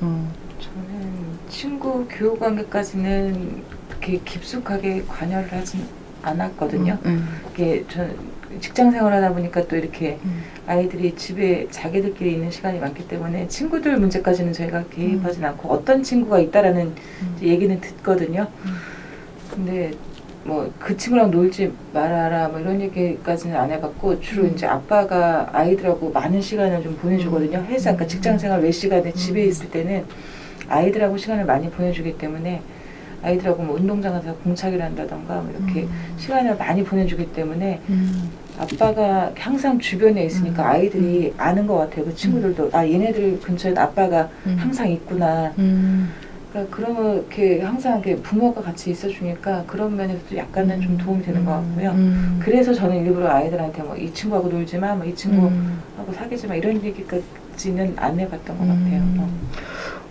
어. 저는 친구 교육 관계까지는 그렇게 깊숙하게 관여를 하진 않았거든요. 음, 이게 저는 직장 생활하다 보니까 또 이렇게 음. 아이들이 집에 자기들끼리 있는 시간이 많기 때문에 친구들 문제까지는 저희가 개입하진 않고 어떤 친구가 있다라는 음. 얘기는 듣거든요. 음. 근데 뭐 그 친구랑 놀지 말아라 뭐 이런 얘기까지는 안 해봤고 주로 음. 이제 아빠가 아이들하고 많은 시간을 좀 보내주거든요. 음. 회사 그러니까 직장 생활 외 시간에 집에 음. 있을 때는 아이들하고 시간을 많이 보내주기 때문에 아이들하고 뭐 운동장 가서 공차기를 한다던가 뭐 이렇게 음. 시간을 많이 보내주기 때문에 음. 아빠가 항상 주변에 있으니까 음. 아이들이 아는 것 같아요. 그 친구들도 아 얘네들 근처에 아빠가 음. 항상 있구나. 음. 그러니까 그러면 이렇게 항상 이렇게 부모가 같이 있어 주니까 그런 면에서도 약간은 좀 도움이 되는 것 같고요. 음. 그래서 저는 일부러 아이들한테 뭐 이 친구하고 놀지 마, 뭐 이 친구하고 음. 사귀지 마 이런 얘기까지는 안 해봤던 것 같아요. 음. 어.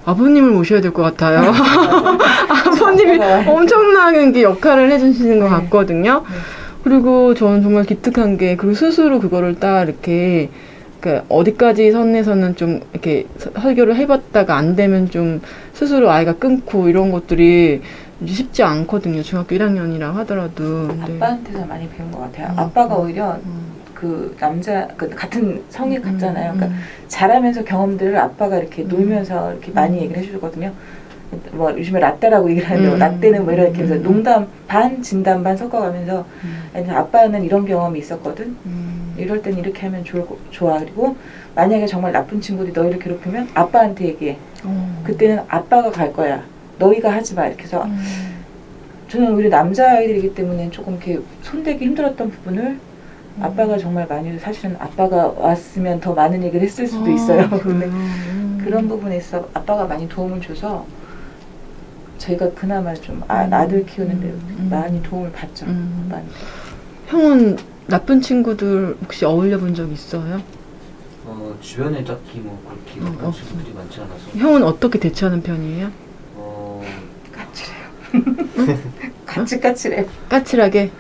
아버님을 모셔야 될 것 같아요. 아버님이 아빠가 엄청나게 게 역할을 해주시는 것 네. 같거든요. 네. 그리고 저는 정말 기특한 게, 그 스스로 그거를 딱 이렇게, 그 어디까지 선에서는 좀 이렇게 서- 설교를 해봤다가 안 되면 좀 스스로 아이가 끊고 이런 것들이 쉽지 않거든요. 중학교 1학년이라 하더라도. 근데- 아빠한테서 많이 배운 것 같아요. 음. 아빠가 오히려 음. 그 남자 그 같은 성이 같잖아요. 그러니까 음. 잘하면서 경험들을 아빠가 이렇게 음. 놀면서 이렇게 많이 음. 얘기를 해주거든요. 뭐 요즘에 라떼라고 얘기를 하는데 뭐 음. 라떼는 뭐 이렇게 해서 음. 농담 반 진담 반 섞어가면서 음. 아빠는 이런 경험이 있었거든. 음. 이럴 땐 이렇게 하면 좋을, 거- 좋아. 그리고 만약에 정말 나쁜 친구들이 너희를 괴롭히면 아빠한테 얘기해. 어. 그때는 아빠가 갈 거야. 너희가 하지 마. 이렇게 해서 음. 저는 오히려 남자아이들이기 때문에 조금 이렇게 손대기 힘들었던 부분을 아빠가 정말 많이 사실은 아빠가 왔으면 더 많은 얘기를 했을 수도 있어요. 아, 근데 그래요? 음. 그런 부분에 있어 아빠가 많이 도움을 줘서 저희가 그나마 좀 아, 음. 아들 키우는데 음. 많이 도움을 받죠. 음. 아빠한테. 형은 나쁜 친구들 혹시 어울려 본 적 있어요? 어, 주변에 딱히 뭐 그렇게 어, 나쁜 없어. 친구들이 많지 않아서 형은 어떻게 대처하는 편이에요? 어, 까칠해요. 까칠까칠해. 까칠하게?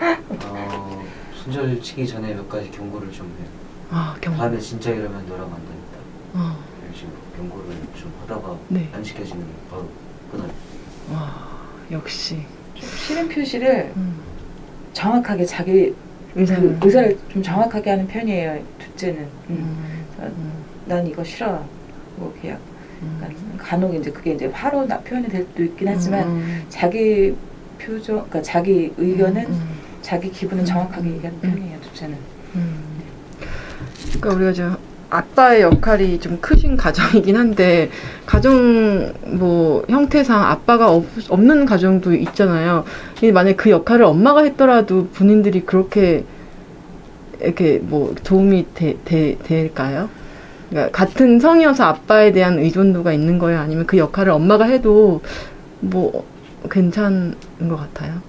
어, 손절 치기 전에 몇 가지 경고를 좀 해요. 아, 경. 다음에 진짜 이러면 너랑 안 된다. 어. 이런 식으로 경고를 좀 하다가 네. 안 지켜지면 바로 끊어요. 와, 역시. 좀 싫은 표시를 음. 정확하게 자기 의사를. 그 의사를 좀 정확하게 하는 편이에요. 둘째는. 음. 음. 음. 난 이거 싫어. 뭐 그냥 음. 간혹 이제 그게 이제 화로 나 표현이 될 수도 있긴 하지만 음. 자기 표정, 그러니까 자기 의견은 음. 자기 기분은 음. 정확하게 얘기하는 음. 편이에요. 둘째는. 음. 그러니까 우리가 좀 아빠의 역할이 좀 크신 가정이긴 한데 가정 뭐 형태상 아빠가 없, 없는 가정도 있잖아요. 만약 그 역할을 엄마가 했더라도 본인들이 그렇게 이렇게 뭐 도움이 되, 되, 될까요? 그러니까 같은 성이어서 아빠에 대한 의존도가 있는 거예요? 아니면 그 역할을 엄마가 해도 뭐 괜찮은 것 같아요?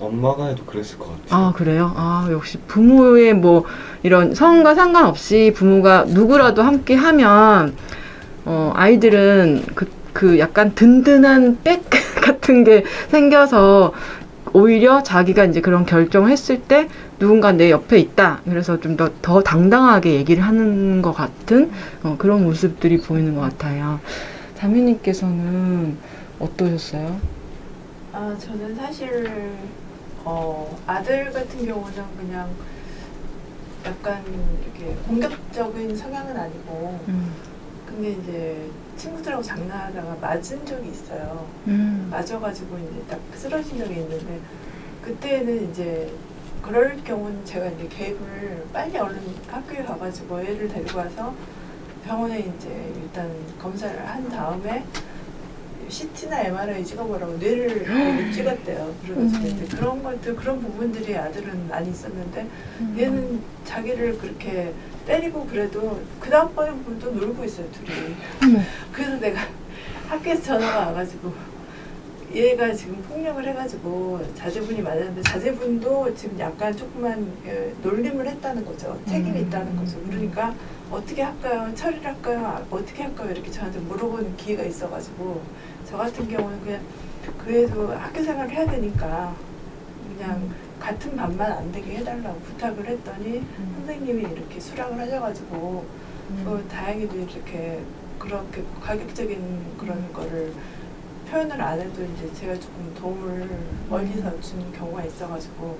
엄마가 해도 그랬을 것 같아요. 아, 그래요? 아, 역시 부모의 뭐 이런 성과 상관없이 부모가 누구라도 함께 하면 어, 아이들은 그, 그 약간 든든한 백 같은 게 생겨서 오히려 자기가 이제 그런 결정을 했을 때 누군가 내 옆에 있다. 그래서 좀 더, 더 당당하게 얘기를 하는 것 같은 어, 그런 모습들이 보이는 것 같아요. 자매님께서는 어떠셨어요? 아, 저는 사실 어, 아들 같은 경우는 그냥 약간 이렇게 공격적인 성향은 아니고 음, 근데 이제 친구들하고 장난하다가 맞은 적이 있어요. 음, 맞아가지고 이제 딱 쓰러진 적이 있는데 그때는 이제 그럴 경우는 제가 이제 개입을 빨리 얼른 학교에 가가지고 애를 데리고 와서 병원에 이제 일단 검사를 한 다음에 CT나 MRI 찍어보라고 뇌를 찍었대요. 그래서 음. 그런 것들 그런 부분들이 아들은 많이 있었는데 얘는 자기를 그렇게 때리고 그래도 그 다음번에 또 놀고 있어요 둘이. 어머. 그래서 내가 학교에서 전화가 와가지고 얘가 지금 폭력을 해가지고 자제분이 맞았는데 자제분도 지금 약간 조그만 그 놀림을 했다는 거죠. 책임이 음. 있다는 거죠. 그러니까 어떻게 할까요? 처리를 할까요? 아, 어떻게 할까요? 이렇게 저한테 물어보는 기회가 있어가지고 저 같은 경우는 그냥 그래도 학교 생활을 해야 되니까 그냥 같은 반만 안 되게 해달라고 부탁을 했더니 선생님이 이렇게 수락을 하셔가지고 또 다행히도 이렇게 그렇게 가격적인 그런 거를 표현을 안 해도 이제 제가 조금 도움을 멀리서 주는 경우가 있어가지고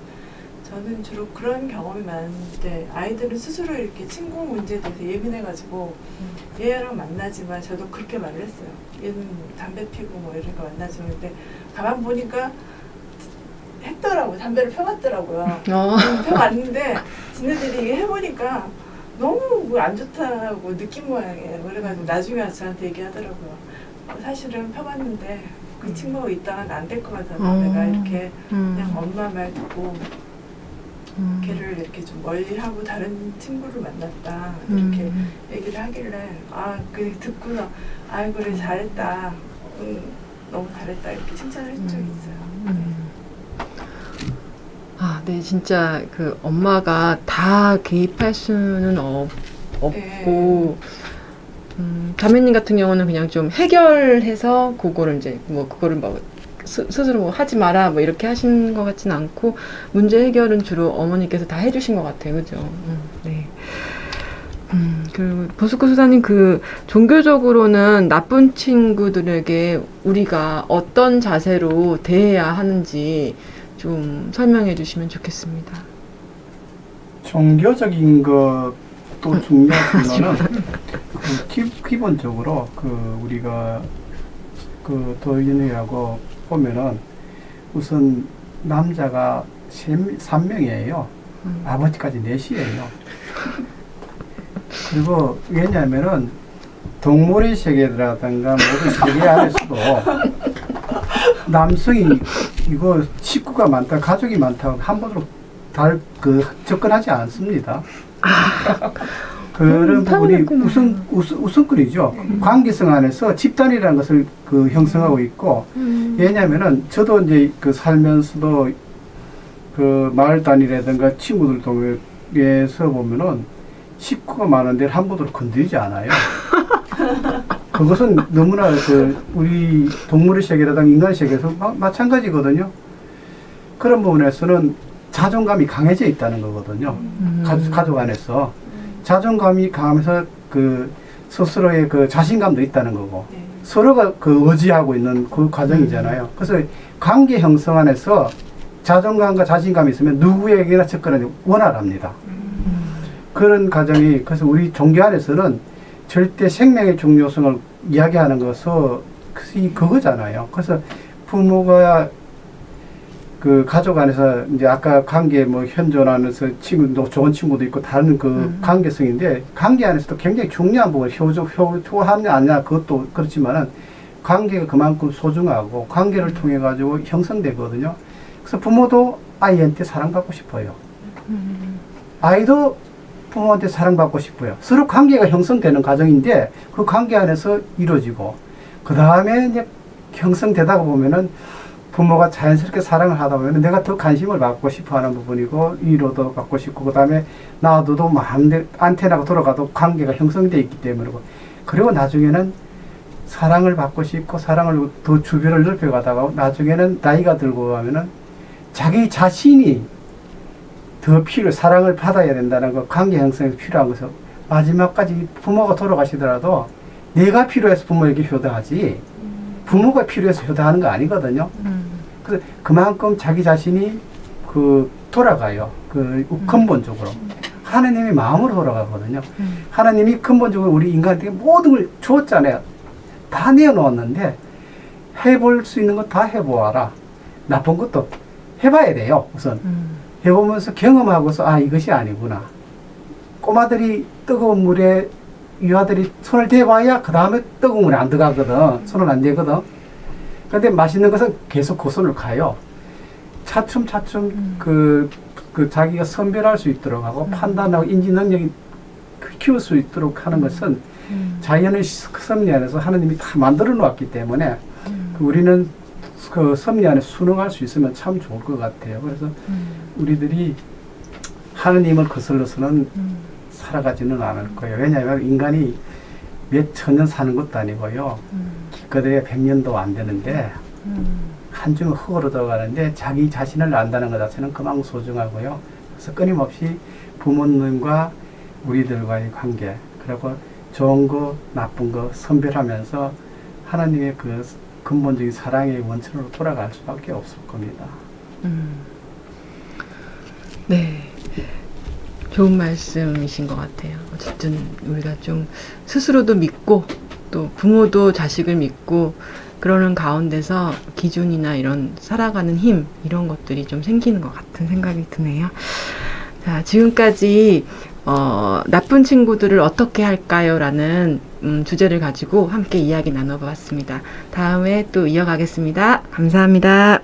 저는 주로 그런 경험이 많은데 아이들은 스스로 이렇게 친구 문제에 대해서 예민해가지고 얘랑 만나지만 저도 그렇게 말을 했어요. 얘는 담배 피고 뭐 이런 거 만나지만 근데 가만 보니까 했더라고 담배를 펴봤더라고요. 어. 펴봤는데 지네들이 이게 해보니까 너무 뭐안 좋다고 느낀 모양이에요. 그래가지고 나중에 저한테 얘기하더라고요. 어, 사실은 펴봤는데 그 친구가 있다가는 안될 것 같아서 어. 내가 이렇게 음. 그냥 엄마 말 듣고 음. 걔를 이렇게 좀 멀리 하고 다른 친구를 만났다 이렇게 음. 얘기를 하길래 아그 듣고서 아 그래 잘했다 응, 너무 잘했다 이렇게 칭찬을 해준 적이 있어요. 음. 아, 네, 진짜 그 엄마가 다 개입할 수는 없, 없고, 음, 자매님 같은 경우는 그냥 좀 해결해서 그거를 이제 뭐 그거를 뭐 스, 스스로 뭐 하지 마라 뭐 이렇게 하시는 것 같지는 않고 문제 해결은 주로 어머니께서 다 해주신 것 같아요, 그죠? 음, 네. 음, 그리고 보스코 수사님 그 종교적으로는 나쁜 친구들에게 우리가 어떤 자세로 대해야 하는지 좀 설명해 주시면 좋겠습니다. 종교적인 것도 중요하지만은 그 기, 기본적으로 그 우리가 그 도인회하고 보면은 우선 남자가 세, 3명이에요. 음. 아버지까지 넷이에요. 그리고 왜냐하면은 동물의 세계라든가 모든 세계 안에서도 남성이 이거 식구가 많다, 가족이 많다고 함부로 달, 그, 접근하지 않습니다. 그런 음, 부분이 타고났구나. 우선, 우선, 우선거리죠. 관계성 안에서 집단이라는 것을 그 형성하고 있고, 음. 왜냐면은 저도 이제 그 살면서도 그 마을 단위라든가 친구들 동에서 보면은 식구가 많은데 함부로 건드리지 않아요. 그것은 너무나 그 우리 동물의 세계라든가 인간의 세계에서 마, 마찬가지거든요. 그런 부분에서는 자존감이 강해져 있다는 거거든요. 음. 가족, 가족 안에서 자존감이 강하면서 그 스스로의 그 자신감도 있다는 거고 네. 서로가 그 의지하고 있는 그 과정이잖아요. 그래서 관계 형성 안에서 자존감과 자신감이 있으면 누구에게나 접근하기 원활합니다. 그런 과정이 그래서 우리 종교 안에서는 절대 생명의 중요성을 이야기하는 것은 그거잖아요. 그래서 부모가 그 가족 안에서 이제 아까 관계 뭐 현존하면서 친구도 좋은 친구도 있고 다른 그 음. 관계성인데 관계 안에서도 굉장히 중요한 부분 효조 효 효하냐 아니냐 그것도 그렇지만은 관계가 그만큼 소중하고 관계를 통해 가지고 형성되거든요. 그래서 부모도 아이한테 사랑받고 싶어요. 음. 아이도 부모한테 사랑받고 싶어요. 서로 관계가 형성되는 과정인데 그 관계 안에서 이루어지고 그 다음에 이제 형성되다가 보면은 부모가 자연스럽게 사랑을 하다 보면 내가 더 관심을 받고 싶어 하는 부분이고 위로도 받고 싶고 그 다음에 나도 마음대로 안테나가 돌아가도 관계가 형성되어 있기 때문이고 그리고 나중에는 사랑을 받고 싶고 사랑을 더 주변을 넓혀가다가 나중에는 나이가 들고 가면은 자기 자신이 더 필요, 사랑을 받아야 된다는 거, 관계 형성에 필요한 것은 마지막까지 부모가 돌아가시더라도 내가 필요해서 부모에게 효도하지 부모가 필요해서 효도하는 거 아니거든요. 음. 그래서 그만큼 자기 자신이 그 돌아가요. 그 근본적으로. 하나님의 마음으로 돌아가거든요. 음. 하나님이 근본적으로 우리 인간에게 모든 걸 주었잖아요. 다 내어놓았는데 해볼 수 있는 거 다 해보아라. 나쁜 것도 해봐야 돼요. 우선. 음. 해보면서 경험하고서 아 이것이 아니구나. 꼬마들이 뜨거운 물에 유아들이 손을 대봐야 그 다음에 뜨거운 물에 안 들어가거든. 손을 안 대거든. 근데 맛있는 것은 계속 그 손을 가요. 차츰 차츰 음. 그, 그 자기가 선별할 수 있도록 하고 음. 판단하고 인지 능력이 키울 수 있도록 하는 것은 음. 자연의 섭리 안에서 하나님이 다 만들어 놓았기 때문에 음. 그 우리는 그 섭리 안에 순응할 수 있으면 참 좋을 것 같아요. 그래서 음. 우리들이 하느님을 거슬러서는 음. 살아가지는 않을 거예요. 왜냐하면 인간이 몇 천 년 사는 것도 아니고요. 음. 그대에 백 년도 안 되는데 음. 한줌 흙으로 들어가는데 자기 자신을 안다는 것 자체는 그만큼 소중하고요. 그래서 끊임없이 부모님과 우리들과의 관계 그리고 좋은 거, 나쁜 거 선별하면서 하나님의 그 근본적인 사랑의 원천으로 돌아갈 수밖에 없을 겁니다. 음. 네. 좋은 말씀이신 것 같아요. 어쨌든 우리가 좀 스스로도 믿고 또 부모도 자식을 믿고 그러는 가운데서 기준이나 이런 살아가는 힘 이런 것들이 좀 생기는 것 같은 생각이 드네요. 자, 지금까지 어, 나쁜 친구들을 어떻게 할까요? 라는 음, 주제를 가지고 함께 이야기 나눠보았습니다. 다음에 또 이어가겠습니다. 감사합니다.